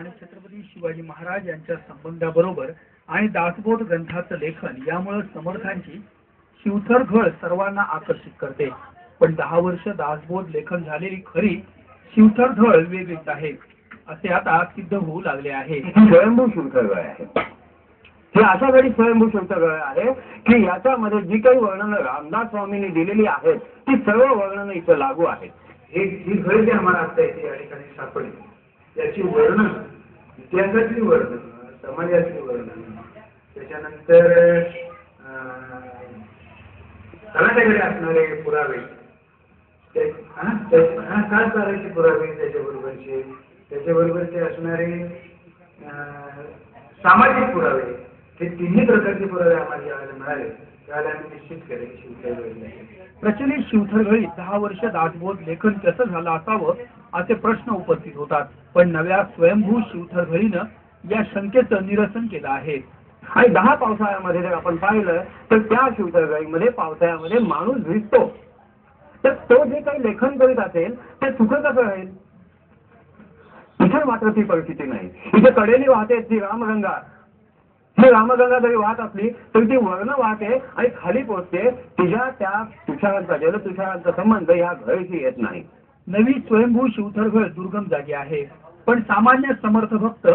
आणि छत्रपती शिवाजी महाराज यांच्या संबंधाबरोबर आणि दासबोध ग्रंथाचं लेखन यामुळे समर्थांची शिवथर घळ सर्वांना आकर्षित करते. पण दहा वर्ष दासबोध लेखन झालेली खरी शिवथर घळ वेगळीच आहे असे आता सिद्ध होऊ लागले आहे. ही स्वयंभू शुल्कगळ आहे. ही अशा घडी स्वयंभू शुल्कगळ आहे की याच्यामध्ये जी काही वर्णनं रामदास स्वामींनी दिलेली आहेत ती सर्व वर्णनं इथं लागू आहेत. हे घळ जी आम्हाला आता या ठिकाणी सापडली. त्याची वर्णन इतिहासातली वर्णन समाजाचे वर्णन. त्याच्यानंतर अं, तलाट्याकडे असणारे पुरावे. ते- त्या- चालायचे पुरावे त्याच्याबरोबरचे? त्याच्याबरोबरचे असणारे सामाजिक पुरावे. हे तिन्ही प्रकारचे पुरावे आम्हाला ज्यावेळेला मिळाले. त्यावेळेला आम्ही निश्चित केले शिवकाई प्रचलित शिवथरघळी दहा वर्ष दासबोध लेखन कसं झालं असावं? असे प्रश्न उपस्थित होतात. पण नव्या स्वयंभू शिवथरघळीनं या शंकेचं निरसन केलं आहे. आणि दहा पावसाळ्यामध्ये जर आपण पाहिलं तर त्या शिवतळगाईमध्ये पावसाळ्यामध्ये माणूस भिजतो. तर तो जे काही लेखन करीत असेल ते सुख कसं राहील? इथे मात्र ती परिस्थिती नाही. इथे कडेली वाहते ती रामगंगा. ही रामगंगा जरी वाहत असली तरी ती वर्ण वाहते आणि खाली पोचते. तिच्या त्या तुषारांचा जलतुषारांचा संबंध या घळीशी येत नाही. नवी स्वयंभू शिवथरघळ दुर्गम जागी आहे. पण सामान्य समर्थ भक्त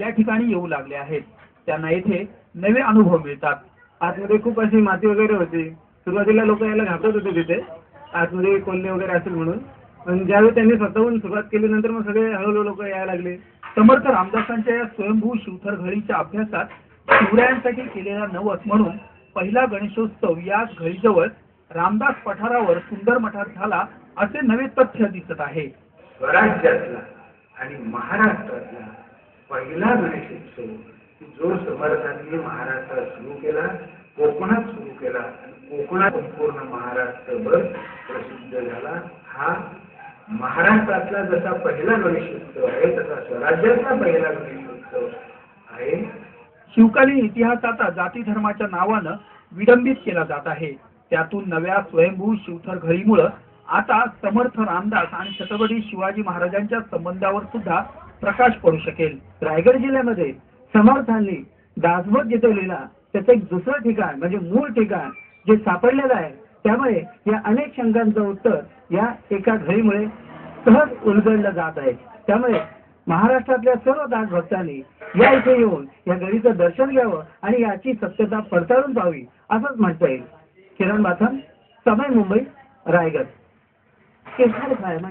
या ठिकाणी येऊ लागले आहेत. त्यांना येथे नवे अनुभव मिळतात. आतमध्ये खूप अशी माती वगैरे होती. सुरुवातीला लोक यायला घाबरत होते तिथे. आतमध्ये कोल्हे वगैरे असेल म्हणून. पण ज्यावेळी त्यांनी स्वतःहून सुरुवात केली नंतर मग सगळे हळूहळू लोक यायला लागले. समर्थ रामदासांच्या या स्वयंभू शिवथरघळीच्या अभ्यासात शिवरायांसाठी केलेला नवस म्हणून पहिला गणेशोत्सव या घळीजवळ रामदास पठारावर सुंदर मठात झाला. असे नवे तथ्य दिसत आहे. स्वराज्यातला आणि महाराष्ट्रातला पहिला गणेशोत्सव जो समर्थांनी महाराष्ट्रात सुरू केला कोकणात सुरू केला कोकणात संपूर्ण महाराष्ट्रभर प्रसिद्ध झाला हा महाराष्ट्रातला जसा पहिला गणेशोत्सव आहे तसा स्वराज्यातला पहिला गणेशोत्सव आहे. शिवकालीन इतिहास आता जाती धर्माच्या नावानं विडंबित केला जात आहे. त्यातून नव्या स्वयंभू शिवथर घळीमुळं आता समर्थ रामदास आणि छत्रपती शिवाजी महाराजांच्या संबंधावर सुद्धा प्रकाश पडू शकेल. रायगड जिल्ह्यामध्ये समर्थांनी दासबोध जिथवलेला त्याचं एक दुसरं ठिकाण म्हणजे मूळ ठिकाण जे सापडलेलं आहे त्यामुळे या अनेक शंकांचं उत्तर या एका घडीमुळे सहज उलगडलं जात आहे. त्यामुळे महाराष्ट्रातल्या सर्व दास भक्तांनी या इथे येऊन या गडीचं दर्शन घ्यावं आणि याची सत्यता पडताळून पाहावी असंच म्हणता येईल. किरण बाथम समय Mumbai Raigad. You're ahead of her. My